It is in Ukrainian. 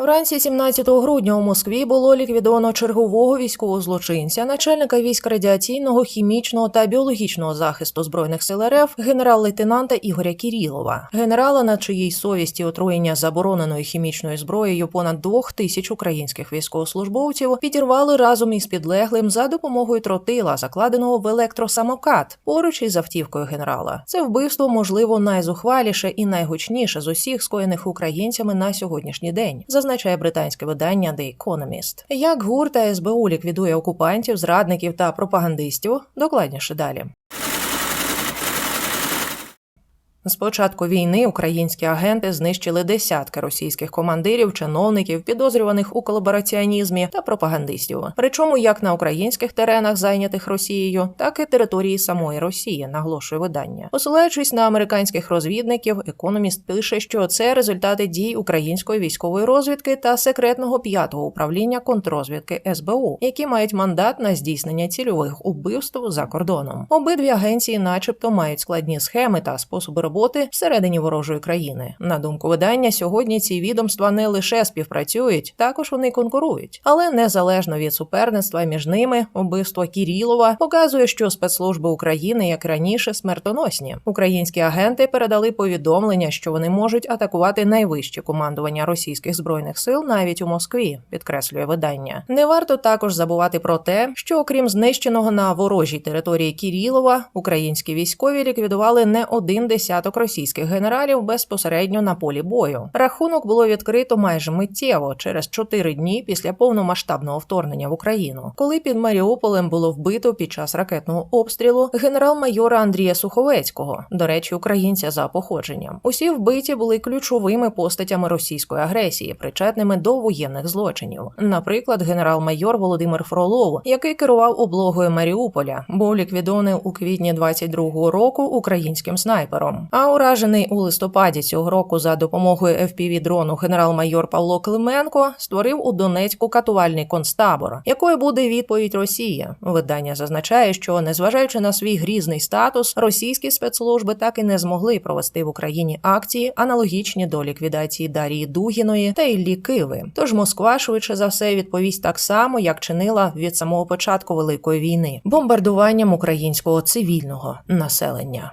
Вранці 17 грудня у Москві було ліквідовано чергового військового злочинця, начальника військ радіаційного, хімічного та біологічного захисту збройних сил РФ генерал-лейтенанта Ігоря Кірілова, генерала, на чиїй совісті отруєння забороненою хімічною зброєю понад двох тисяч українських військовослужбовців підірвали разом із підлеглим за допомогою тротила, закладеного в електросамокат поруч із автівкою генерала. Це вбивство можливо найзухваліше і найгучніше з усіх скоєних українцями на сьогоднішній день зазначає британське видання The Economist. Як гурт СБУ ліквідує окупантів, зрадників та пропагандистів, докладніше далі. З початку війни українські агенти знищили десятки російських командирів, чиновників, підозрюваних у колабораціонізмі та пропагандистів. Причому як на українських теренах, зайнятих Росією, так і території самої Росії, наголошує видання. Посилаючись на американських розвідників, економіст пише, що це результати дій української військової розвідки та секретного п'ятого управління контррозвідки СБУ, які мають мандат на здійснення цільових убивств за кордоном. Обидві агенції, начебто, мають складні схеми та способи роботи всередині ворожої країни. На думку видання, сьогодні ці відомства не лише співпрацюють, також вони конкурують. Але незалежно від суперництва між ними, убивство Кірілова показує, що спецслужби України, як раніше, смертоносні. Українські агенти передали повідомлення, що вони можуть атакувати найвище командування російських збройних сил навіть у Москві, підкреслює видання. Не варто також забувати про те, що окрім знищеного на ворожій території Кірілова, українські військові ліквідували не один десяток російських генералів безпосередньо на полі бою. Рахунок було відкрито майже миттєво через чотири дні після повномасштабного вторгнення в Україну, коли під Маріуполем було вбито під час ракетного обстрілу генерал-майора Андрія Суховецького, до речі, українця за походженням. Усі вбиті були ключовими постатями російської агресії, причетними до воєнних злочинів. Наприклад, генерал-майор Володимир Фролов, який керував облогою Маріуполя, був ліквідований у квітні 22-го року українським снайпером. А уражений у листопаді цього року за допомогою fpv дрону генерал-майор Павло Клименко створив у Донецьку катувальний концтабор, якою буде відповідь Росії. Видання зазначає, що незважаючи на свій грізний статус, російські спецслужби так і не змогли провести в Україні акції, аналогічні до ліквідації Дарії Дугіної та Іллі Киви. Тож Москва швидше за все відповість так само, як чинила від самого початку великої війни бомбардуванням українського цивільного населення.